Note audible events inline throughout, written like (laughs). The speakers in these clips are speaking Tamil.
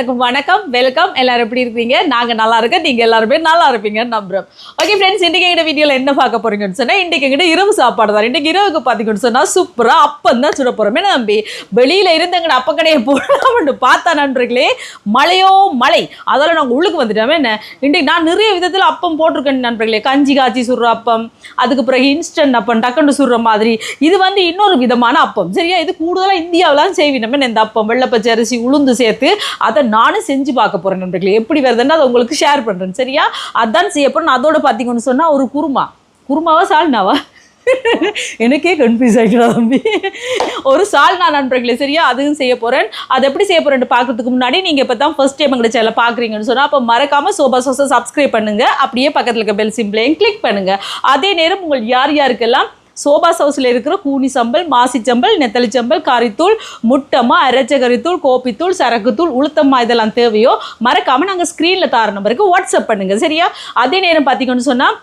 எல்லாருக்கும் வணக்கம் வெல்கம். எல்லாரும் எப்படி இருக்கீங்க? நாங்க நல்லா இருக்கோம். நீங்க எல்லாருமே நல்லா இருப்பீங்கன்னு நம்புறோம். ஓகே ஃப்ரெண்ட்ஸ் இன்றைக்கி எங்கிட்ட வீடியோல என்ன பார்க்க போறீங்கன்னு சொன்னா இன்றைக்கி எங்கிட்ட இரவு சாப்பாடு தான். இன்றைக்கி இரவுக்கு பார்த்தீங்கன்னு சொன்னா சூப்பரா அப்பம் தான் சுட போறோமே நம்பி. வெளியில இருந்து அப்ப கடையை போடலாம்னு பார்த்தா நண்பர்களே மழையோ மழை. அதெல்லாம் நாங்கள் உள்ளுக்கு வந்துட்டோமே என்ன? இன்றைக்கு நான் நிறைய விதத்தில் அப்பம் போட்டிருக்கேன் நண்பர்களே. கஞ்சி காய்ச்சி சுடுற அப்பம் அதுக்கு பிறகு இன்ஸ்டன்ட் அப்பம் டக்குன்னு சுடுற மாதிரி. இது வந்து இன்னொரு விதமான அப்பம். சரியா? இது கூடுதலாக இந்தியாவிலாம் செய்வினமே இந்த அப்பம். வெள்ளப்பச்சரிசி உளுந்து சேர்த்து அதை நானும் செஞ்சு பார்க்க போகிறேன் நண்பர்களே. எப்படி வருதுன்னு அதை உங்களுக்கு ஷேர் பண்ணுறேன் சரியா? அதான் செய்ய போகிறேன் அதோட பார்த்தீங்கன்னு சொன்னால் ஒரு குருமா. குருமாவா சால்னாவா? எனக்கே கன்ஃபியூஸ் ஆகிடுறா தம்பி. ஒரு நான் நண்பர்களே சரியா? அதுவும் செய்ய போகிறேன் அது எப்படி செய்ய போகிறேன்னு பார்க்கறதுக்கு முன்னாடி நீங்கள் இப்போ தான் ஃபர்ஸ்ட் டைம் எங்களை சேனல் பார்க்குறீங்கன்னு சொன்னால் அப்போ மறக்காமல் சோபா சோசா சப்ஸ்கிரைப் பண்ணுங்கள் அப்படியே பக்கத்தில் இருக்க பெல் சிம்பிளையும் கிளிக் பண்ணுங்கள் அதே நேரம் உங்கள் யார் யாருக்கெல்லாம் சோபா சவுஸில் இருக்கிற கூனி சம்பல் மாசிச்சம்பல் நெத்தலி சம்பல் கறித்தூள் முட்டமா அரைச்சகரித்தூள் கோப்பித்தூள் சரக்குத்தூள் உளுத்தம்மா இதெல்லாம் தேவையோ மறக்காமல் நாங்கள் ஸ்க்ரீனில் தார நம்பருக்கு வாட்ஸ்அப் பண்ணுங்கள் சரியா? அதே நேரம் பார்த்தீங்கன்னு சொன்னால்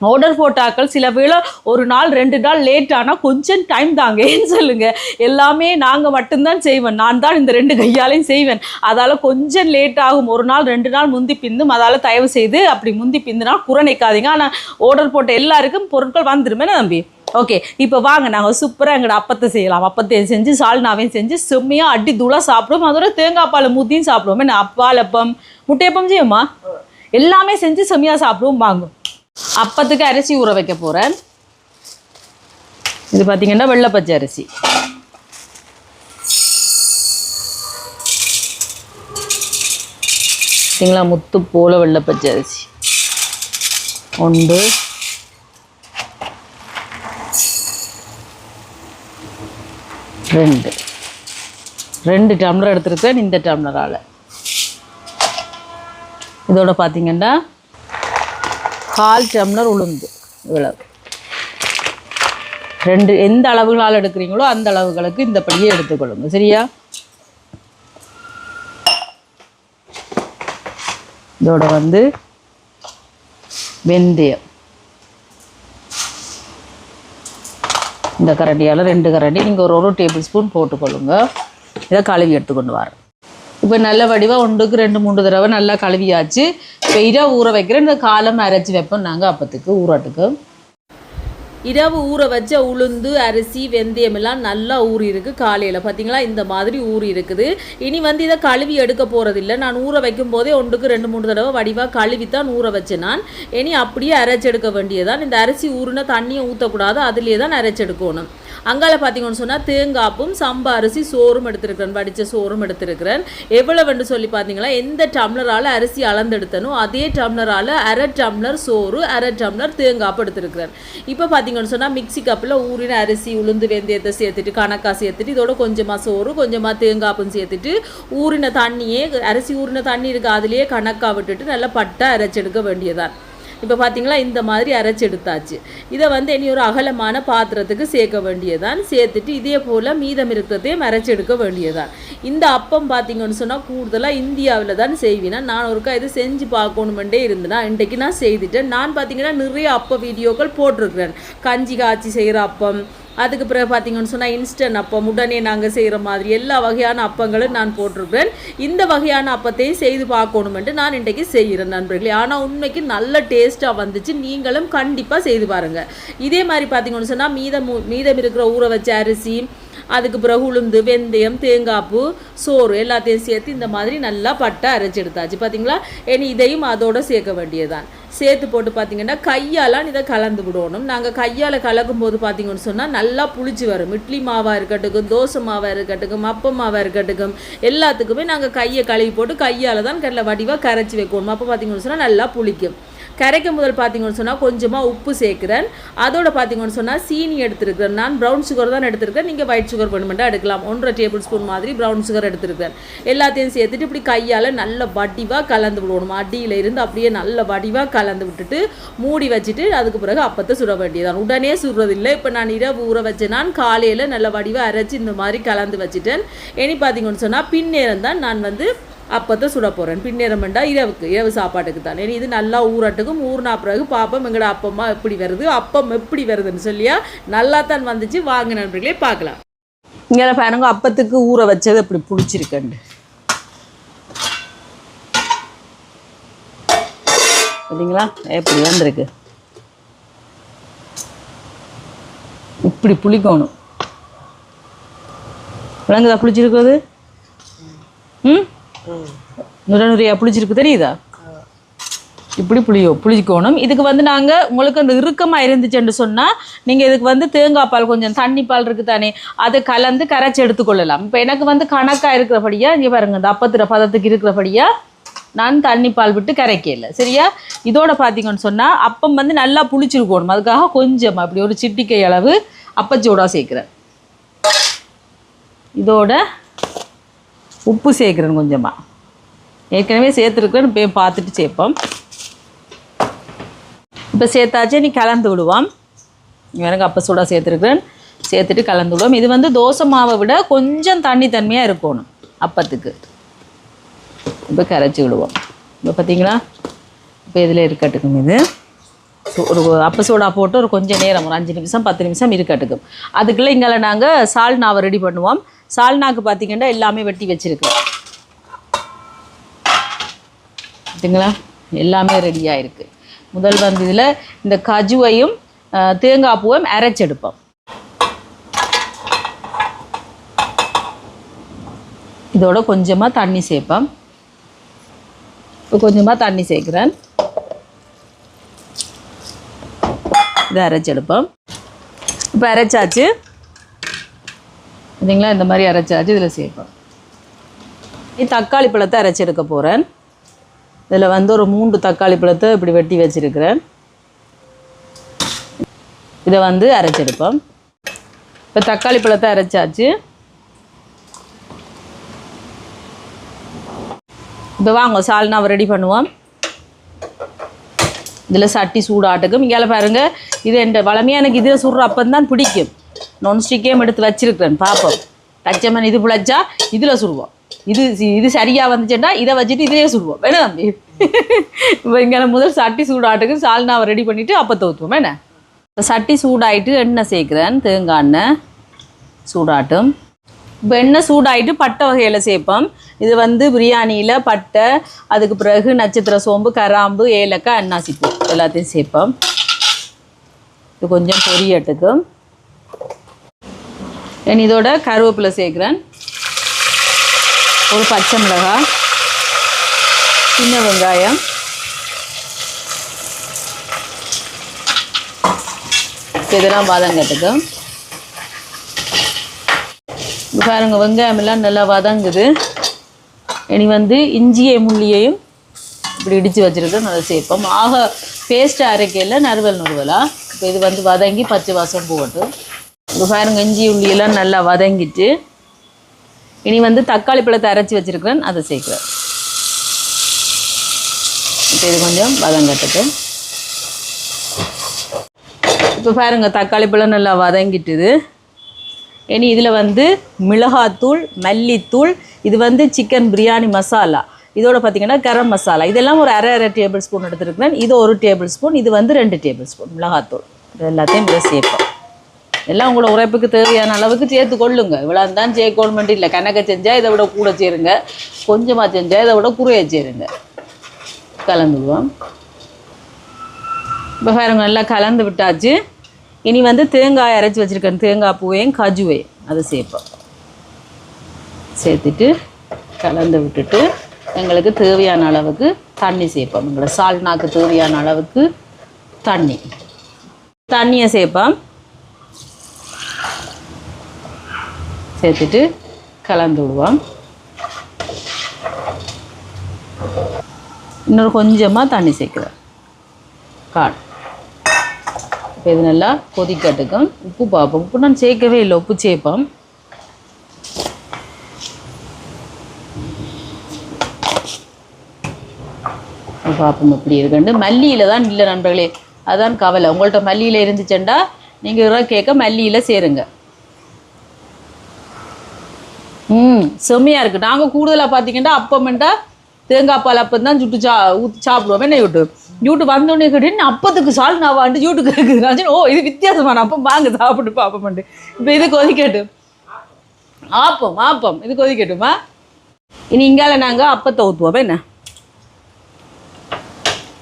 ஆர்டர் போட்டாக்கள் சில வேளை ஒரு நாள் ரெண்டு நாள் லேட் ஆனால் கொஞ்சம் டைம் தாங்க. ஏன்னு சொல்லுங்கள் எல்லாமே நாங்கள் மட்டும்தான் செய்வேன் நான் தான் இந்த ரெண்டு கையாலையும் செய்வேன். அதால் கொஞ்சம் லேட் ஆகும். ஒரு நாள் ரெண்டு நாள் முந்தி பிந்தும் அதால் தயவு செய்து அப்படி முந்தி பிந்துனால் குறை நிற்காதீங்க ஆனால் ஆர்டர் போட்ட எல்லாருக்கும் பொருட்கள் வந்துருமே நம்பி ஓகே இப்போ வாங்க நாங்கள் சூப்பராக எங்களோட அப்பத்தை செய்யலாம். அப்பத்தையும் செஞ்சு சால்னாவையும் செஞ்சு செம்மையாக அடி தூளாக சாப்பிடுவோம். அதோட தேங்காய் பால் மூத்தியும் சாப்பிடுவோம். என்ன அப்பாலப்பம் முட்டையப்பம் செய்யுமா எல்லாமே செஞ்சு செம்மையாக சாப்பிடுவோம். வாங்கும் அப்பத்துக்கு அரிசி ஊற வைக்க போகிறேன் இது பார்த்தீங்கன்னா வெள்ளைப்பச்சை அரிசி. பார்த்தீங்களா முத்து போல வெள்ளைப்பச்சை அரிசி. ஒன்று ரெண்டு. ரெண்டு டம்ளர் எடுத்துருக்கேன் இந்த டம்ளரால். இதோட பார்த்தீங்கன்னா கால் டம்ளர் உளுந்து இவ்வளவு. ரெண்டு எந்த அளவுகளால் எடுக்கிறீங்களோ அந்த அளவுகளுக்கு இந்த படியே எடுத்துக்கொள்ளுங்க. சரியா? இதோட வந்து வெந்தயம். இந்த கரண்டியால் ரெண்டு கரண்டி. நீங்கள் ஒரு ஒரு டேபிள் ஸ்பூன் போட்டுக்கொள்ளுங்க. இதை கழுவி எடுத்துக்கொண்டு வரேன். இப்போ நல்ல வடிவாக ஒன்றுக்கு ரெண்டு மூணு தடவை நல்லா கழுவியாச்சு. வெயிலாக ஊற வைக்கிறேன். இந்த காலம் அரைச்சி வைப்போம் நாங்கள் அப்போத்துக்கு ஊறாட்டுக்கு. இரவு ஊற வச்ச உளுந்து அரிசி வெந்தயம் எல்லாம் நல்லா ஊறி இருக்குது காலையில். பார்த்தீங்களா இந்த மாதிரி ஊறி இருக்குது. இனி வந்து இதை கழுவி எடுக்க போகிறதில்ல நான் ஊற வைக்கும் போதே ஒன்றுக்கு ரெண்டு மூணு தடவை வடிவாக கழுவி தான் ஊற வச்சேன் நான். இனி அப்படியே அரைச்செடுக்க வேண்டியதான் இந்த அரிசி ஊறின தண்ணியை ஊற்றக்கூடாது அதுலேயே தான் அரைச்செடுக்கணும் அங்கால பார்த்தீங்கன்னு சொன்னால் தேங்காப்பும் சம்பா அரிசி சோறும் எடுத்திருக்கிறேன். வடித்த சோறும் எடுத்திருக்கிறேன். எவ்வளவுன்னு சொல்லி பார்த்தீங்களா எந்த டம்ளரால் அரிசி அளந்தெடுத்தனோ அதே டம்ளரால் அரை டம்ளர் சோறு அரை டம்ளர் தேங்காப்பு எடுத்திருக்கிறேன். இப்போ பார்த்தீங்கன்னு சொன்னால் மிக்ஸி கப்பில் ஊறின அரிசி உளுந்து வெந்தயத்தை சேர்த்துட்டு கணக்காக சேர்த்துட்டு இதோட கொஞ்சமாக சோறு கொஞ்சமாக தேங்காப்பும் சேர்த்துட்டு ஊறின தண்ணியே அரிசி ஊறின தண்ணி இருக்கு அதுலேயே கணக்காக விட்டுட்டு நல்லா பட்டை அரைச்செடுக்க வேண்டியதான் இப்போ பார்த்தீங்களா இந்த மாதிரி அரைச்சி எடுத்தாச்சு. இதை வந்து இனி ஒரு அகலமான பாத்திரத்துக்கு சேர்க்க வேண்டியதான் சேர்த்துட்டு இதே போல் மீதம் இருக்கிறதையும் அரைச்சி எடுக்க வேண்டியதான் இந்த அப்பம் பார்த்தீங்கன்னு சொன்னால் கூடுதலாக இந்தியாவில் தான் செய்வேன். நான் ஒருக்கா இது செஞ்சு பார்க்கணுமெண்டே இருந்தேன்னா இன்றைக்கு நான் செய்துட்டேன். நான் பார்த்தீங்கன்னா நிறைய அப்ப வீடியோக்கள் போட்டிருக்கிறேன். கஞ்சி காய்ச்சி செய்கிற அப்பம் அதுக்கு பிறகு பார்த்தீங்கன்னு சொன்னால் இன்ஸ்டன்ட் அப்பம் உடனே நாங்கள் செய்கிற மாதிரி எல்லா வகையான அப்பங்களும் நான் போட்டிருப்பேன் இந்த வகையான அப்பத்தையும் செய்து பார்க்கணுமென்ட்டு நான் இன்றைக்கு செய்கிறேன் நண்பர்களே. ஆனால் உண்மைக்கு நல்ல டேஸ்ட்டாக வந்துச்சு. நீங்களும் கண்டிப்பாக செய்து பாருங்கள் இதே மாதிரி பார்த்தீங்கன்னு சொன்னால் மீதம் மீதம் இருக்கிற ஊற வச்ச அரிசி அதுக்கு பிறகு உளுந்து வெந்தயம் தேங்காய்ப்பு சோறு எல்லாத்தையும் சேர்த்து இந்த மாதிரி நல்லா பட்டை அரைச்சி எடுத்தாச்சு. பார்த்தீங்களா இனி இதையும் அதோடு சேர்க்க வேண்டியதுதான். சேர்த்து போட்டு பார்த்தீங்கன்னா கையால் இதை கலந்து விடணும். நாங்கள் கையால் கலக்கும் போது பார்த்தீங்கன்னு சொன்னால் நல்லா புளிச்சு வரும். இட்லி மாவாக இருக்கட்டும் தோசை மாவாக இருக்கட்டும் அப்பம் மாவாக இருக்கட்டும் எல்லாத்துக்குமே நாங்கள் கையை கழுவி போட்டு கையால் தான் கடலை வடிவாக கரைச்சி வைக்கணும். அப்போ பார்த்தீங்கன்னு சொன்னால் நல்லா புளிக்கும். கரைக்கும் முதல் பார்த்தீங்கன்னு சொன்னால் கொஞ்சமாக உப்பு சேர்க்குறேன். அதோட பார்த்தீங்கன்னு சொன்னால் சீனி எடுத்துருக்கிறேன். நான் ப்ரௌன் சுகர் தான் எடுத்திருக்கேன். நீங்கள் ஒயிட் சுகர் வேணுமெண்டா எடுக்கலாம். ஒன்றரை டேபிள் ஸ்பூன் மாதிரி ப்ரௌன் சுகர் எடுத்துருக்கேன். எல்லாத்தையும் சேர்த்துட்டு இப்படி கையால் நல்ல வடிவாக கலந்து விடணும். அடியில் இருந்து அப்படியே நல்ல வடிவாக கலந்து விட்டுட்டு மூடி வச்சுட்டு அதுக்கு பிறகு அப்பத்தை சுட வேண்டியதான் உடனே சுடுறதில்லை. இப்போ நான் இரவு ஊற வச்சேன் நான் காலையில் நல்ல வடிவாக அரைச்சி இந்த மாதிரி கலந்து வச்சுட்டேன். இனி பார்த்தீங்கன்னு சொன்னால் பின்னேரம் தான் நான் வந்து அப்போ தான் சுட போகிறேன் பின்னேரமெண்டா இரவுக்கு இரவு சாப்பாட்டுக்கு தான். ஏன் இது நல்லா ஊராட்டுக்கும் ஊறினா பிறகு பார்ப்போம் எங்களோட அப்பம்மா எப்படி வருது அப்பம் எப்படி வருதுன்னு சொல்லியா? நல்லா தான் வந்துச்சு. வாங்க நண்பர்களே பார்க்கலாம். இங்கே பாருங்க அப்பத்துக்கு ஊற வச்சது இப்படி பிடிச்சிருக்கண்டு சரிங்களா எப்படி வந்திருக்கு? இப்படி புளிக்கணும். விளங்குதா புளிச்சிருக்கிறது? ம்? நுர நுரையா புளிச்சிருக்கு தெரியுதா? இப்படி புளியோ புளிக்கணும். இதுக்கு வந்து நாங்கள் உங்களுக்கு அந்த இறுக்கமாக இருந்துச்சுன்னு சொன்னால் நீங்கள் இதுக்கு வந்து தேங்காய் பால் கொஞ்சம் தண்ணி பால் இருக்குது தானே அதை கலந்து கரைச்சி எடுத்துக்கொள்ளலாம். இப்போ எனக்கு வந்து கணக்காக இருக்கிறபடியா இங்கே பாருங்க இந்த அப்பத்திர பதத்துக்கு இருக்கிறபடியா நான் தண்ணி பால் விட்டு கரைக்கல சரியா? இதோட பார்த்தீங்கன்னு சொன்னால் அப்பம் வந்து நல்லா புளிச்சிருக்கணும். அதுக்காக கொஞ்சம் அப்படி ஒரு சிட்டிக்கை அளவு அப்பச்சூடாக சேர்க்குறேன். இதோட உப்பு சேர்க்குறேன் கொஞ்சமாக ஏற்கனவே சேர்த்துருக்குறேன் இப்போ பார்த்துட்டு சேர்ப்போம். இப்போ சேர்த்தாச்சு நீ கலந்து விடுவோம். எனக்கு அப்போ சூடாக சேர்த்துருக்குறேன். சேர்த்துட்டு கலந்து விடுவோம். இது வந்து தோசை மாவை விட கொஞ்சம் தண்ணி தன்மையாக இருக்கணும் அப்பத்துக்கு. இப்போ கரைச்சி விடுவோம். இப்போ பார்த்தீங்களா இப்போ இதில் இருக்கட்டுக்கும் இது. ஒரு அப்ப சோடா போட்டு ஒரு கொஞ்சம் நேரம் ஒரு அஞ்சு நிமிஷம் பத்து நிமிஷம் இருக்கட்டுக்கும். அதுக்குள்ளே இங்கே நாங்கள் சால்னாவை ரெடி பண்ணுவோம். சால்னாக்கு பார்த்தீங்கன்னா எல்லாமே வெட்டி வச்சுருக்கோம் பார்த்தீங்களா எல்லாமே ரெடியாக இருக்குது முதல் வந்து இதில் இந்த கஜுவையும் தேங்காய் பூவும் அரைச்செடுப்போம். இதோட கொஞ்சமாக தண்ணி சேர்ப்போம். இப்போ கொஞ்சமாக தண்ணி சேர்க்குறேன். இதை அரைச்செடுப்போம். இப்போ அரைச்சாச்சு. பார்த்தீங்களா இந்த மாதிரி அரைச்சாச்சு இதில் சேர்ப்போம். இது தக்காளி பழத்தை அரைச்சி எடுக்க போகிறேன் இதில் வந்து ஒரு மூன்று தக்காளி பழத்தை இப்படி வெட்டி வச்சிருக்கிறேன். இதை வந்து அரைச்செடுப்போம் இப்போ தக்காளி பழத்தை அரைச்சாச்சு. இப்போ வாங்க சால்னாவை ரெடி பண்ணுவோம். இதில் சட்டி சூடாட்டுக்கும் இங்கே பாருங்கள் இது என் வளமையாக எனக்கு இதில் சுடுற அப்போ தான் பிடிக்கும் நான்ஸ்டிக்கேம் எடுத்து வச்சிருக்கிறேன் பார்ப்போம் தச்சமன் இது பிழைச்சா இதில் சுடுவோம். இது இது சரியாக வந்துச்சுன்னா இதை வச்சுட்டு இதிலே சுடுவோம். வேணா தம்பி. இப்போ இங்கே முதல் சட்டி சூடாட்டுக்கு சால்னாவை ரெடி பண்ணிவிட்டு அப்போ தோத்துவோம். என்ன இப்போ சட்டி சூடாயிட்டு எண்ணெய் சேர்க்குறேன் தேங்காய் எண்ணெய் சூடாட்டும். இப்போ எண்ணெய் சூடாயிட்டு பட்டை வகையில் சேர்ப்போம். இது வந்து பிரியாணியில் பட்டை அதுக்கு பிறகு நட்சத்திர சோம்பு கராம்பு ஏலக்காய் அன்னாசிப்பூ எல்லாத்தையும் சேர்ப்போம். இது கொஞ்சம் பொரியட்டுக்கும் என் இதோட கருவேப்பிலை சேர்க்குறேன். ஒரு பச்சை மிளகாய் சின்ன வெங்காயம். இப்போ இதெல்லாம் வதங்கட்டுக்கும் இப்போ பாருங்க வெங்காயம் எல்லாம் நல்லா வதங்குது. இனி வந்து இஞ்சியை முள்ளியையும் இப்படி இடித்து வச்சுருக்கோம் நல்லா சேர்ப்போம். ஆக பேஸ்ட்டு அரைக்கையில் நறுவல் நறுவலாக இப்போ இது வந்து வதங்கி பச்சை வாசம் போகட்டும். இப்போ பாருங்க இஞ்சி உள்ளியெல்லாம் நல்லா வதங்கிட்டு இனி வந்து தக்காளி பழத்தை அரைச்சி வச்சுருக்கிறேன். அதை சேர்க்குறேன். இப்போ இது கொஞ்சம் வதங்கட்டுக்கு இப்போ பாருங்கள் தக்காளி பழம் நல்லா வதங்கிட்டுது. இனி இதில் வந்து மிளகாத்தூள் மல்லித்தூள் இது வந்து சிக்கன் பிரியாணி மசாலா இதோட பார்த்தீங்கன்னா கரம் மசாலா இதெல்லாம் ஒரு அரை அரை டேபிள் ஸ்பூன் எடுத்துருக்கிறேன். இது ஒரு டேபிள் ஸ்பூன் இது வந்து ரெண்டு டேபிள் ஸ்பூன் மிளகாத்தூள். இது எல்லாத்தையும் இதில் சேர்ப்போம். எல்லாம் உங்களோட உழைப்புக்கு தேவையான அளவுக்கு சேர்த்து கொள்ளுங்க. இவ்வளோ தான் சேர்க்கணுமெண்ட் இல்லை. கணக்கை செஞ்சால் இதை விட கூட சேருங்க. கொஞ்சமாக செஞ்சால் இதை விட குறைய சேருங்க. கலந்துடுவோம் இப்போ பாருங்க நல்லா கலந்து விட்டாச்சு. இனி வந்து தேங்காய் அரைச்சி வச்சுருக்கேன். தேங்காய் பூவையும் கஜுவையும். அதை சேர்ப்போம். சேர்த்துட்டு கலந்து விட்டுட்டு எங்களுக்கு தேவையான அளவுக்கு தண்ணி சேர்ப்போம். எங்களோட சால்னாக்கு தேவையான அளவுக்கு தண்ணி. தண்ணியை சேர்ப்போம். சேர்த்துட்டு கலந்து விடுவோம். இன்னொரு கொஞ்சமாக தண்ணி சேர்க்குறேன். கால். இப்போ இது நல்லா கொதிக்கட்டுக்கும். உப்பு பார்ப்போம். உப்பு நான் சேர்க்கவே இல்லை. உப்பு சேர்ப்போம். பார்ப்போம் எப்படி இருக்குண்டு மல்லியில் தான் இல்லை நண்பர்களே. அதான் கவலை. உங்கள்கிட்ட மல்லியில் இருந்துச்சுண்டா நீங்கள் கேட்க மல்லியில் சேருங்க. ம். செம்மையாக இருக்குது நாங்கள் கூடுதலாக பார்த்தீங்கன்னா அப்பமெண்டா தேங்காய் பால் அப்பம் தான் சுட்டு சா ஊற்றி சாப்பிடுவோம். என்ன யூட்டு? யூட்டு வந்தோடனே கேட்டு அப்பத்துக்கு சால் நான் வாண்டு யூட்டு கேட்குது ஓ இது வித்தியாசமான அப்பம். வாங்க சாப்பிட்டு பார்ப்போம்ட்டு இப்போ இது கொதிக்கட்டு ஆப்பம் ஆப்பம். இது கொதிக்கட்டுமா இனி இங்கால நாங்கள் அப்பத்தை ஊற்றுவோம் என்ன?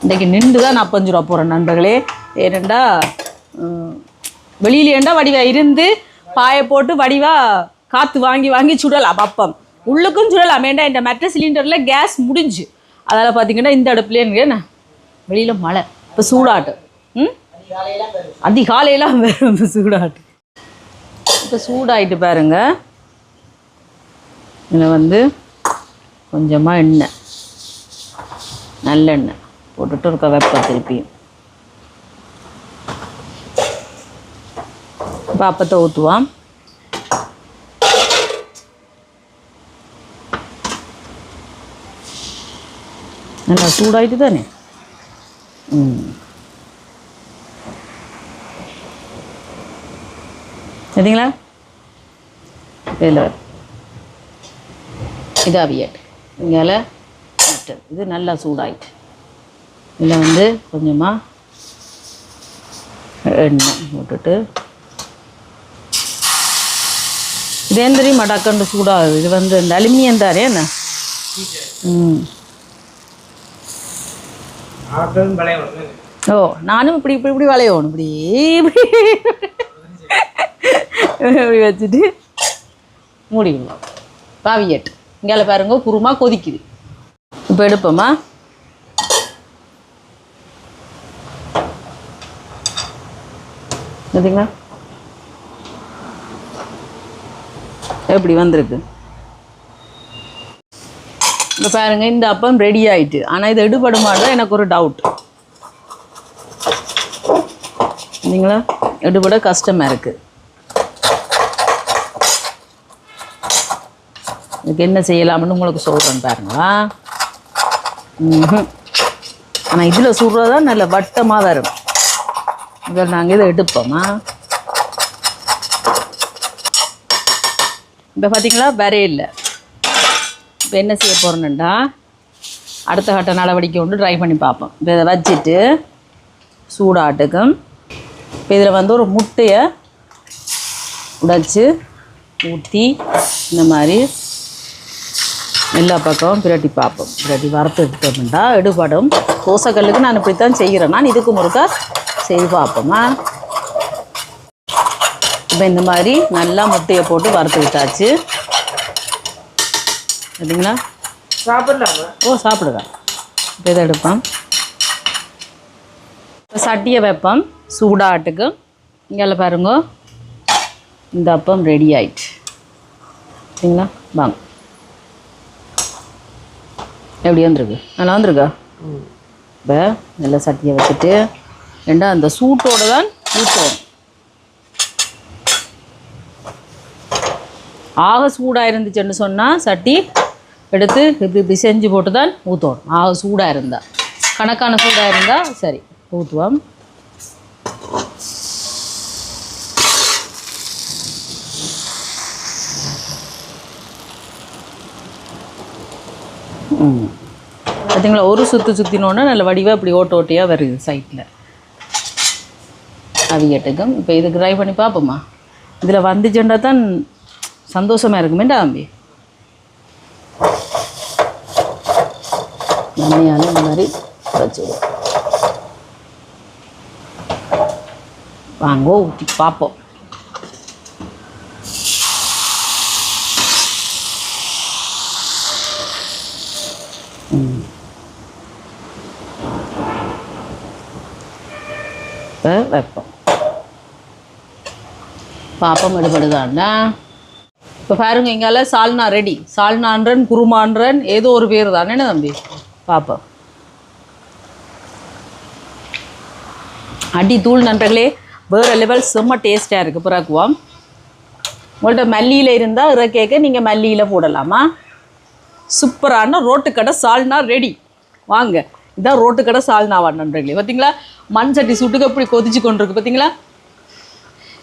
இன்றைக்கி நின்று தான் நான் பஞ்சு ரூபா போகிறேன் நண்பர்களே. ஏனெண்டா வெளியிலேண்டா வடிவா இருந்து பாயை போட்டு வடிவா காற்று வாங்கி வாங்கி சுடலாம் அப்பம் உள்ளுக்கும் சுடலாம். ஏண்டா இந்த மெட்ர சிலிண்டரில் கேஸ் முடிஞ்சு. அதால் பார்த்தீங்கன்னா இந்த அடுப்புலேயே என்ன? வெளியில் மழை. இப்போ சூடாட்டு. ம்? அதிகாலையெல்லாம் வரும். சூடாட்டு. இப்போ சூடாயிட்டு பாருங்க. இதில் வந்து கொஞ்சமாக எண்ணெய். நல்லெண்ணெய். போட்டுட்டு இருக்க வெப்ப திருப்பியும். இப்போ அப்பத்தை ஊற்றுவான் நல்லா சூடாயிட்டு தானே ம் சரிங்களா இதில் இது அவியட் இங்கால மட்டர் இது நல்லா சூடாயிட்டு இதில் வந்து கொஞ்சமாக எண்ணெய் போட்டுட்டு இதே ஏன் தெரியுமா சூடாகுது இது வந்து இந்த அலுமினியம் தாரே என்ன ம் ஓ நானும் இப்படி இப்படி இப்படி வளையணும். இப்படி இப்படி இப்படி. வச்சுட்டு மூடிடலாம் பாவியட் இங்கே பாருங்க குருமா கொதிக்குது. இப்போ எடுப்போமா? பார்த்தீங்களா எப்படி வந்திருக்கு? இப்போ பாருங்க இந்த அப்பம் ரெடி ஆயிட்டு. ஆனால் இது எடுபடுமாதான் எனக்கு ஒரு டவுட் இல்லைங்களா எடுபட கஷ்டமாக இருக்குது இதுக்கு என்ன செய்யலாம்னு உங்களுக்கு சொல்கிறேன் பாருங்களா. ஆனால் இதில் சுடுறதா நல்ல வட்டமாக வரும் இதில் நாங்கள் இதை எடுப்போமா? இப்போ பார்த்தீங்களா வரையில்லை. இல்லை இப்போ என்ன செய்ய போகிறேன்டா அடுத்த கட்ட நடவடிக்கை ஒன்று ட்ரை பண்ணி பார்ப்போம். இப்போ இதை வச்சுட்டு சூடாட்டுக்கும் இப்போ இதில் வந்து ஒரு முட்டையை உடைச்சி ஊற்றி இந்த மாதிரி எல்லா பக்கமும் பிரட்டி பார்ப்போம். பிரட்டி வறுத்து எடுத்தோம்னா எடுபடும். தோசைக்கல்லுக்கு நான் இப்படி தான் செய்கிறேன். நான் இதுக்கு முறுக்கா செய்து பார்ப்போமா. இப்போ இந்த மாதிரி நல்லா முட்டையை போட்டு வறுத்து விட்டாச்சு. சரிங்களா? சாப்பிடலாமா? ஓ சாப்பிடுங்க. இப்போ இதை எடுப்போம். இப்போ சட்டியை வைப்போம். சூடாட்டுக்கு. இங்கே பாருங்க. இந்த அப்பம் ரெடி ஆயிடுச்சு சரிங்களா? வாங்க. எப்படி வந்திருக்கு? நல்லா வந்திருக்கா? இப்போ நல்ல சட்டியை வச்சுட்டு ஏண்டா அந்த சூட்டோட தான் ஊற்றுவோம் ஆக சூடாக இருந்துச்சுன்னு சொன்னால் சட்டி எடுத்து இப்படி இப்படி செஞ்சு போட்டு தான் ஊற்றணும் ஆ சூடாக இருந்தால் கணக்கான சூடாக இருந்தால் சரி ஊற்றுவோம் ம். பார்த்தீங்களா ஒரு சுற்று சுற்றினோன்னா நல்ல வடிவாக இப்படி ஓட்ட ஓட்டையாக வருது சைட்டில் அவியட்டுக்கும் இப்போ இதுக்கு ட்ரை பண்ணி பார்ப்போமா? இதில் வந்துச்சுன்னா தான் சந்தோஷமாக இருக்குமேண்டா தம்பி? மண்ணியால் இந்த மாதிரி வச்சுடுவோம் வாங்கோ ஊற்றி பார்ப்போம் இப்போ வைப்போம். பாப்பம் எடுபடுதாண்டா? இப்போ பாருங்க இங்கால சால்னா ரெடி சால்னான்றன் குருமான்றன் ஏதோ ஒரு பேர் தானே தம்பி? பார்ப்போம் அடி தூள் நண்பர்களே வேறு லெவல் செம்ம டேஸ்ட்டாக இருக்குது பிறக்குவோம் உங்கள்கிட்ட மல்லியில் இருந்தால் இறக்கேக்க நீங்கள் மல்லியில் போடலாமா? சூப்பரான ரோட்டுக்கடை சால்னா ரெடி வாங்க இதான் ரோட்டுக்கடை சால்னாவா நண்பர்களே? பார்த்தீங்களா மண் சட்டி சுட்டுக்கு எப்படி கொதிச்சு கொண்டிருக்கு பார்த்தீங்களா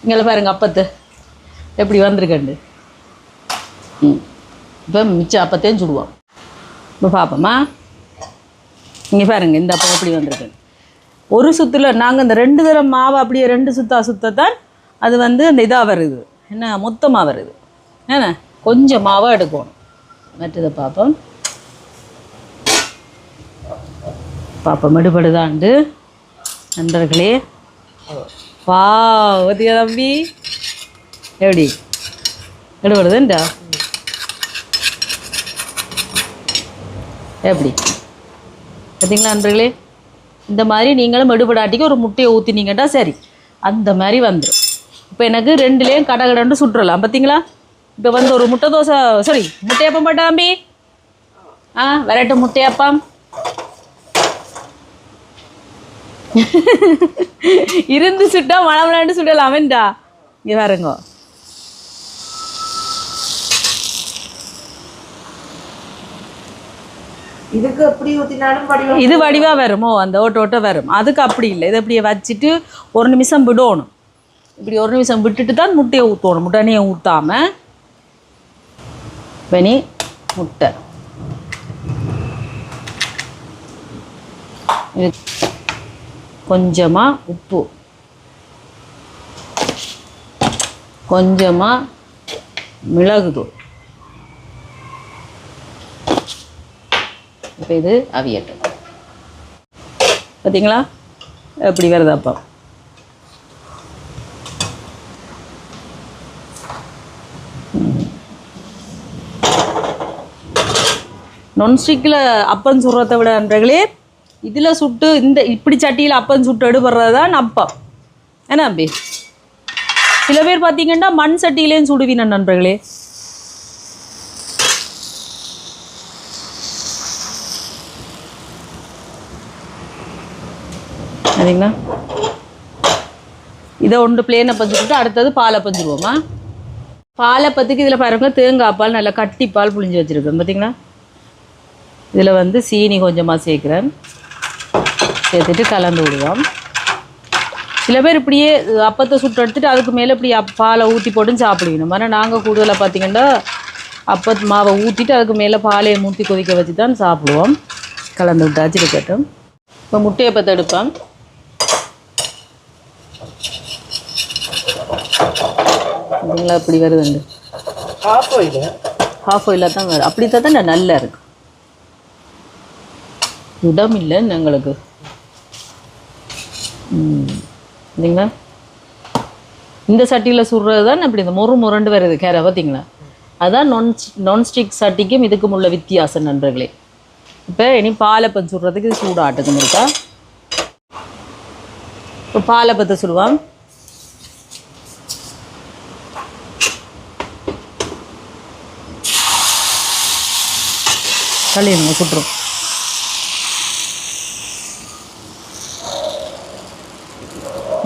இங்கே பாருங்க அப்பத்து. எப்படி வந்திருக்கண்டு ம். இப்போ மிச்சம் அப்பத்தையும் சுடுவோம். இப்போ பார்ப்போமா இங்கே பாருங்கள் இந்த அப்போ எப்படி வந்திருக்கு. ஒரு சுத்தில் நாங்கள் இந்த ரெண்டு தரம் மாவு அப்படியே ரெண்டு சுத்தா சுத்தத்தான் அது வந்து அந்த இதாக வருது. என்ன மொத்தமாக வருது. என்ன கொஞ்சம் மாவாக எடுக்கணும். மற்றதை பார்ப்போம் பாப்பா மெடுபடுதாண்டு நண்பர்களே. வா ஓத்தியா தம்பி? எப்படி? எடுபடுதுண்டா? எப்படி? பார்த்தீங்களா நண்பர்களே? இந்த மாதிரி நீங்களும் மெடுபடாட்டிக்கு ஒரு முட்டையை ஊற்றினீங்கன்னா சரி. அந்த மாதிரி வந்துடும் இப்போ எனக்கு ரெண்டுலேயும் கடை கடன்னு சுட்டுறலாம் பார்த்தீங்களா இப்போ வந்து ஒரு முட்டை தோசை சாரி முட்டையப்பம் பட்டாம்பி ஆ வரட்டும் முட்டையப்பம் இருந்து சுட்டா மழை விளையாண்டு சுடலாம் இங்கே பாருங்க. இதுக்கு எப்படி ஊத்தினாலும் வடிவம் இது வடிவா வருமோ. அந்த ஓட்ட ஓட்ட வரும். அதுக்கு அப்படி இல்லை. இதை அப்படியே வச்சுட்டு ஒரு நிமிஷம் விடணும். இப்படி ஒரு நிமிஷம் விட்டுட்டு தான் முட்டையை ஊற்றணும் முட்டைனையை ஊற்றாம பனி முட்டை. இது கொஞ்சமாக உப்பு. கொஞ்சமாக மிளகுதூள் இப்போ இது அவியட்டும் பார்த்தீங்களா எப்படி வருது அப்போ நொன்ஸ்டிக்கில் அப்பம் சுடுறதை விட நண்பர்களே இதில் சுட்டு இந்த இப்படி சட்டியில் அப்பம் சுட்டு எடுபடுறது தான் அப்பம். என்ன அம்பி சில பேர் பார்த்தீங்கன்னா மண் சட்டியிலேயும் சுடுவீன நண்பர்களே. சரிங்களா? இதை ஒன்று பிளேனை பஞ்சுட்டு அடுத்தது பாலை பஞ்சுருவோமா பாலை பத்துக்கு இதில் பாருங்க தேங்காய் பால் நல்லா கட்டி பால் புளிஞ்சு வச்சுருக்கேன். பார்த்தீங்களா? இதில் வந்து சீனி கொஞ்சமாக சேர்க்குறேன். சேர்த்துட்டு கலந்து விடுவோம். சில பேர் இப்படியே அப்பத்தை சுட்டு எடுத்துட்டு அதுக்கு மேலே இப்படி அப் பாலை ஊற்றி போட்டு சாப்பிடுவீங்க. ஆனால் நாங்கள் கூடுதலாக பார்த்தீங்கன்னா அப்பத் மாவை ஊற்றிட்டு அதுக்கு மேலே பாலையை ஊற்றி கொதிக்க வச்சு தான் சாப்பிடுவோம். கலந்து விட்டாச்சு இருக்கட்டும். இப்போ முட்டையை பற்ற எடுப்பேன் இதுங்களா இப்படி வருதுண்டு ஆஃப் ஆயிடு ஹாஃப் ஆயிலாக தான் வரும் அப்படி தான் நல்லா இருக்கு. இடம் இல்லை எங்களுக்கு. இல்லைங்களா இந்த சட்டியில் சுடுறது தான் இப்படி இந்த மொறு முரண்டு வருது கேர பார்த்தீங்களா அதான் நான் நான்ஸ்டிக் சட்டிக்கும் இதுக்கும் உள்ள வித்தியாசம் நண்பர்களே. இப்போ இனி பாலப்பம் சுடுறதுக்கு சூடாட்டுக்கும் இருக்கா? இப்போ பாலப்பத்தை சுடுவான் தள்ளிடுங்க சுட்டுரும்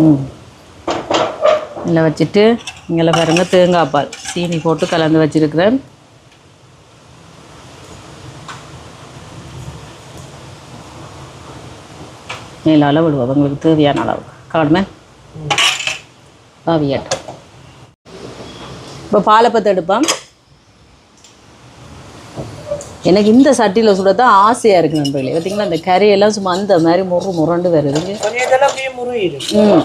ம். இதில் வச்சுட்டு இங்கே பாருங்க தேங்காய் பால். சீனி போட்டு கலந்து வச்சிருக்கிறேன். மேல அளவு விடுவோம் உங்களுக்கு தேவையான அளவு. காணுமே? ஆவியாட்டம் இப்போ பாலப்பத்தை எடுப்பான் எனக்கு இந்த சட்டியில் சுட தான் ஆசையாக இருக்குது நண்பர்களே. பார்த்தீங்களா இந்த கறியெல்லாம் சும்மா அந்த மாதிரி முறு முரண்டு முறையிடு ம்.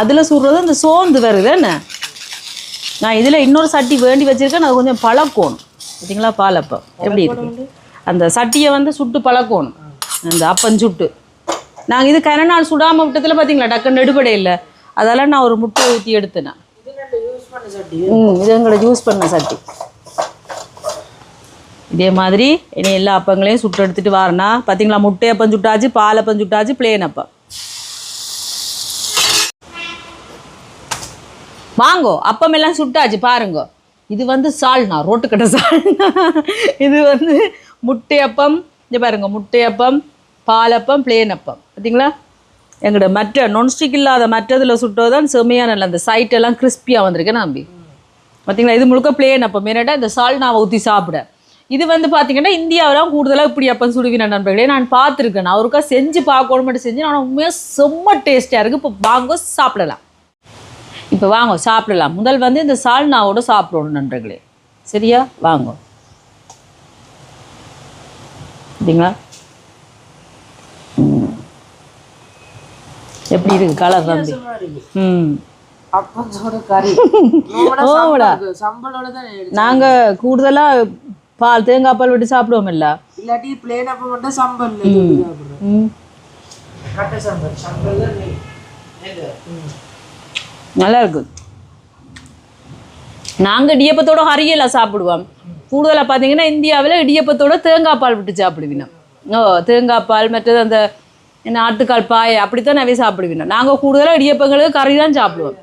அதில் சுடுறது அந்த சோர்ந்து வருது என்ன? நான் இதில் இன்னொரு சட்டி வேண்டி வச்சிருக்கேன். அது கொஞ்சம் பழக்கணும். பார்த்தீங்களா பாலப்பம். எப்படி இருக்கு? அந்த சட்டியை வந்து சுட்டு பழக்கணும். அந்த அப்பம் சுட்டு. நாங்கள் இது கரநாள் சுடாமல் விட்டதில் பார்த்தீங்களா டக்குன்னு எடுபடை இல்லை. அதெல்லாம் நான் ஒரு முட்டை ஊற்றி எடுத்தேன் ம் இது எங்களை யூஸ் பண்ண சட்டி. இதே மாதிரி இனி எல்லா அப்பங்களையும் சுட்டு எடுத்துட்டு வரேன்னா பார்த்தீங்களா முட்டை அப்பம் சுட்டாச்சு பால் அப்பம் சுட்டாச்சு பிளேன் அப்பம். வாங்கோ அப்பம் எல்லாம் சுட்டாச்சு பாருங்க. இது வந்து சால்னா ரோட்டுக்கடை சால்னா இது வந்து முட்டையப்பம் இங்கே பாருங்க முட்டையப்பம் பாலப்பம் பிளேன் அப்பம். பார்த்தீங்களா எங்களோட மற்ற நான்ஸ்டிக் இல்லாத மற்றதில் சுட்டது தான் செம்மையாக நல்ல அந்த சைட் எல்லாம் கிறிஸ்பியாக வந்திருக்கேன் நம்பி. பார்த்தீங்களா இது முழுக்க பிளேன் அப்பம். என்னடா இந்த சால்னாவை ஊற்றி சாப்பிட. இது வந்து பார்த்தீங்கன்னா இந்தியாவிலாம் கூடுதலாக இப்படி அப்பம் சுடுவின நண்பர்களே. நான் பார்த்துருக்கேன். நான் ஒருக்கா செஞ்சு பார்க்கணும் மட்டும் செஞ்சு ஆனால் உண்மையாக செம்ம டேஸ்டியாக இருக்குது இப்போ வாங்க சாப்பிடலாம். இப்போ வாங்க சாப்பிடலாம். முதல் வந்து இந்த சால்னாவோட சாப்பிடணும் நண்பர்களே. சரியா? வாங்க. சரிங்களா. எப்படி இருக்கு கலர் தம்பி? ம். நாங்கள் கூடுதலாக பால் தேங்காய் பால் விட்டு சாப்பிடுவோம் இல்ல இல்லாட்டி பிளேன் அப்ப மட்டும் சம்பல். நல்லா இருக்கு நாங்கள் இடியப்பத்தோட ஹரியெல்லாம் சாப்பிடுவோம். கூடுதலாக பார்த்தீங்கன்னா இந்தியாவில் இடியப்பத்தோட தேங்காய் பால் விட்டு சாப்பிடுவீங்க ஓ தேங்காய் பால் மற்றது அந்த என்ன ஆட்டுக்கால் பாய் அப்படித்தான் நிறைய சாப்பிடுவீங்க நாங்கள் கூடுதலாக இடியப்பங்களுக்கு கறி தான் சாப்பிடுவோம்.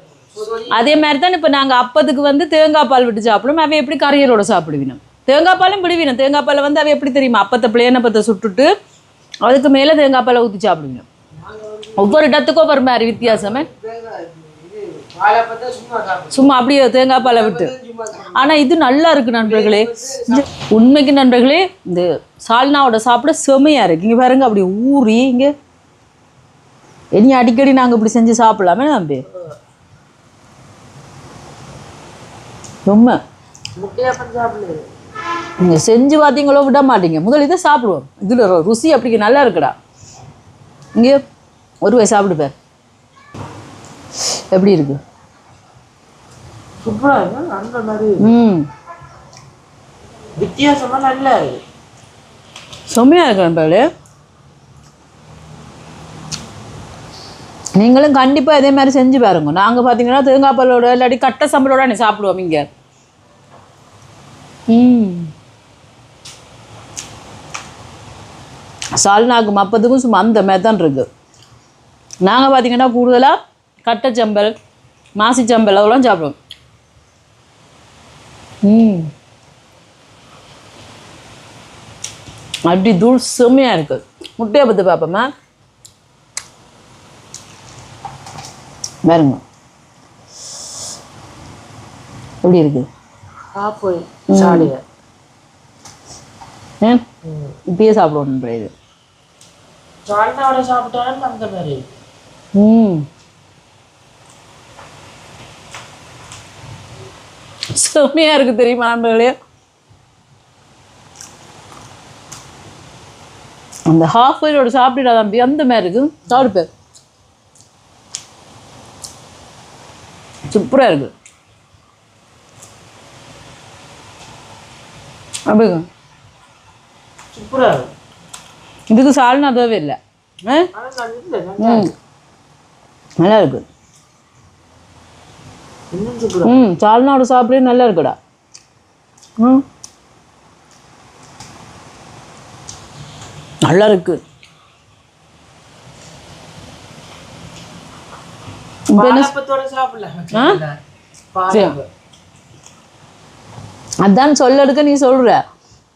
அதே மாதிரி தான் இப்போ நாங்கள் அப்பத்துக்கு வந்து தேங்காய் பால் விட்டு சாப்பிடுவோம். அவை எப்படி கறியலோட சாப்பிடுவீங்க தேங்காய் பாலும் விடுவீங்க தேங்காய் பாலை வந்து அவ எப்படி தெரியுமா? அப்பத்தை பிளேன பத்தை சுட்டுட்டு அதுக்கு மேலே தேங்காய் பாலை ஊற்றி சாப்பிடுவீங்க ஒவ்வொரு இடத்துக்கும் ஒவ்வொரு மாதிரி வித்தியாசமே. சும்மா அப்படியே தேங்காய் பாலை விட்டு. ஆனால் ஆனா இது நல்லா இருக்கு நண்பர்களே. உண்மைக்கு நண்பர்களே இந்த சால்னாவோட சாப்பிட செமையா இருக்கு. இங்க பாருங்க அப்படி ஊறி இங்க. இனி அடிக்கடி நாங்க இப்படி செஞ்சு சாப்பிடலாமே நம்பி. ரொம்ப. முட்டையாப்பம் சாப்பிடுறது நீங்க செஞ்சு பார்த்தீங்களோ விட மாட்டீங்க. முதல் இதை சாப்பிடுவோம். இதுல ருசி அப்படி நல்லா இருக்குடா. இங்க ஒரு வயசு சாப்பிடு பார். எப்படி இருக்கு? ம். வித்தியாசமா நல்லா இருக்கு. செம்மையா இருக்கு நண்பர்களே நீங்களும் கண்டிப்பா இதே மாதிரி செஞ்சு பாருங்க. நாங்க பாத்தீங்கன்னா தேங்காய் பாலோட இல்லாட்டி கட்டை சம்பளோட நீ சாப்பிடுவோம் இங்க. ம். சால்னாக்கும் அப்பத்துக்கும் சும்மா அந்த மாதிரி தான் இருக்கு நாங்கள் பார்த்தீங்கன்னா கூடுதலாக கட்டைச்சம்பல் மாசிச்சம்பல் அதெல்லாம் சாப்பிடுவோம். ம். அப்படி தூள் செம்மையாக இருக்குது முட்டையை பற்றி பார்ப்போமா? பாருங்க. எப்படி இருக்கு? சாப்பிடு இப்பயே சாப்பிடுவோம் இது. சால்னாவோட சாப்பிட்டாலும் அந்த மாதிரி இருக்கு. ம். செம்மையாக இருக்குது தெரியுமா நண்பர்களே? அந்த ஹாஃப் ஒயிலோட சாப்பிட்டா தம்பி அந்த மாதிரி இருக்கு. சாப்பிடுப்பு சூப்பராக இருக்கு. அப்படிங்க சூப்பரா இருக்கு. இதுக்கு சால்னா தேவை இல்லை ம். நல்லா இருக்கு ம் சால்னாவோட சாப்பிடவே நல்லா இருக்குடா ம் நல்லா இருக்கு அதான் சொல்ல எடுக்க நீ சொல்ற.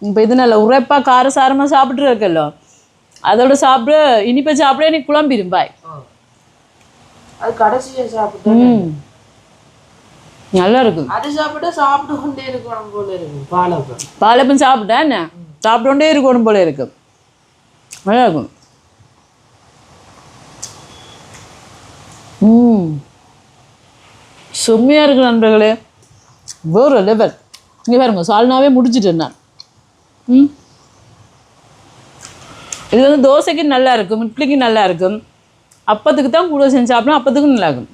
இப்போ இது நல்ல உரைப்பா காரசாரமா சாப்பிட்டு இருக்கല്ലോ அதோட சாப்பிட இனிப்பை சாப்பிட நீ குழம்பிடும் பாய். அது கடைசியா சாப்பிட்டா நல்லா இருக்கு அது சாப்பிட்டா சாப்பிட்டு கொண்டே இருக்கணும் போல இருக்கு. பாலப்பம். பாலப்பம் சாப்பிட்டா என்ன? சாப்பிட்டோண்டே இருக்கணும் போல இருக்கு. நல்லா இருக்கும் ம். செம்மையாக இருக்கு நண்பர்களே. வேறு லெவல் இங்கே பாருங்க சால்னாவே முடிச்சிட்டேன் நான். ம். இது வந்து தோசைக்கு நல்லா இருக்கும் இட்லிக்கு நல்லா இருக்கும் அப்பத்துக்கு தான் கூட செஞ்சு சாப்பிடணும் அப்பத்துக்கும் நல்லா இருக்கும்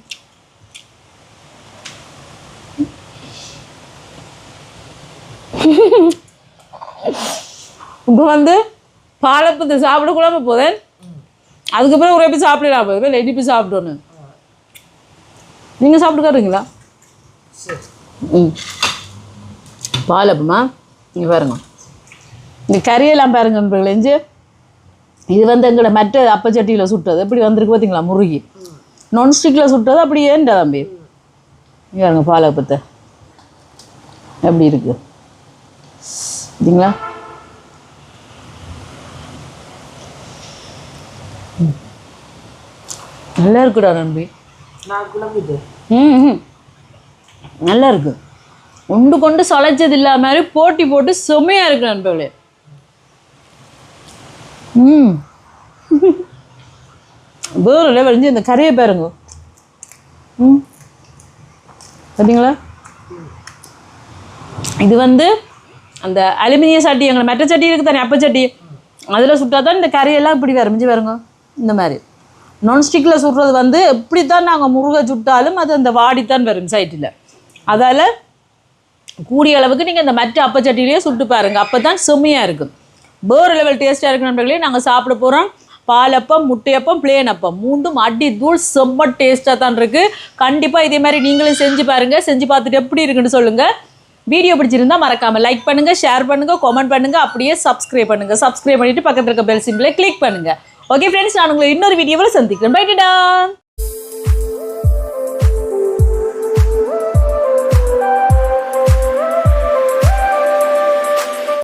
இப்போ வந்து பாலப்பத்தை சாப்பிட கூடாம போதேன். அதுக்கப்புறம் ஒரு எப்படி சாப்பிடலாம் போதும் இல்லை இனிப்பு சாப்பிடணும் நீங்கள் சாப்பிட்டுக்காருங்களா ம். பாலப்பமா இங்கே பாருங்க. இந்த கறியெல்லாம் பாருங்க நண்பர்களே இஞ்சி இது வந்து எங்களோட மற்ற அப்பச்சட்டியில் சுட்டது. எப்படி வந்திருக்கு பார்த்தீங்களா முருகி. நான்ஸ்டிக்கில் சுட்டது. அப்படி ஏன்டா தம்பி? இங்க பாருங்க பாலப்பத்தை எப்படி இருக்கு? பார்த்தீங்களா. நல்லா இருக்குடா நம்பி ம். நல்லா இருக்கு. உண்டு கொண்டு சளைச்சது இல்லாத மாதிரி போட்டி போட்டு செம்மையா இருக்கு நண்பர்களே. (laughs) வேறு லெவல் இந்த கரையை பாருங்க. ம். பார்த்தீங்களா? இது வந்து அந்த அலுமினிய சட்டி எங்களை மெட்ட சட்டி இருக்குது தானே அப்ப சட்டி. அதில் சுட்டால் தான் இந்த கரையெல்லாம் இப்படி வரைஞ்சி வருங்க இந்த மாதிரி. நான்ஸ்டிக்கில் சுடுறது வந்து எப்படி தான் நாங்கள் முருகை சுட்டாலும் அது அந்த வாடித்தான் வரும் சைட்டில் அதால் கூடிய அளவுக்கு நீங்கள் இந்த மற்ற அப்பச்சட்டிலேயே சுட்டு பாருங்கள் அப்போ தான் செம்மையாக இருக்கும். வேறு லெவல் டேஸ்ட்டாக இருக்கு நண்பர்களே. நாங்கள் சாப்பிட போகிறோம் பாலப்பம் முட்டையப்பம் பிளேன் அப்பம் மூண்டும் அடி தூள் செம்ம டேஸ்ட்டாக தான் இருக்குது கண்டிப்பாக இதே மாதிரி நீங்களும் செஞ்சு பாருங்கள் செஞ்சு பார்த்துட்டு எப்படி இருக்குன்னு சொல்லுங்கள் வீடியோ பிடிச்சிருந்தால் மறக்காமல் லைக் பண்ணுங்கள் ஷேர் பண்ணுங்கள் கமெண்ட் பண்ணுங்கள் அப்படியே சப்ஸ்கிரைப் பண்ணுங்கள் சப்ஸ்கிரைப் பண்ணிவிட்டு பக்கத்தில் இருக்க பெல் சிம்பிளை கிளிக் பண்ணுங்கள் ஓகே ஃப்ரெண்ட்ஸ் நான் உங்களை இன்னொரு வீடியோவில் சந்திக்கிறேன். பை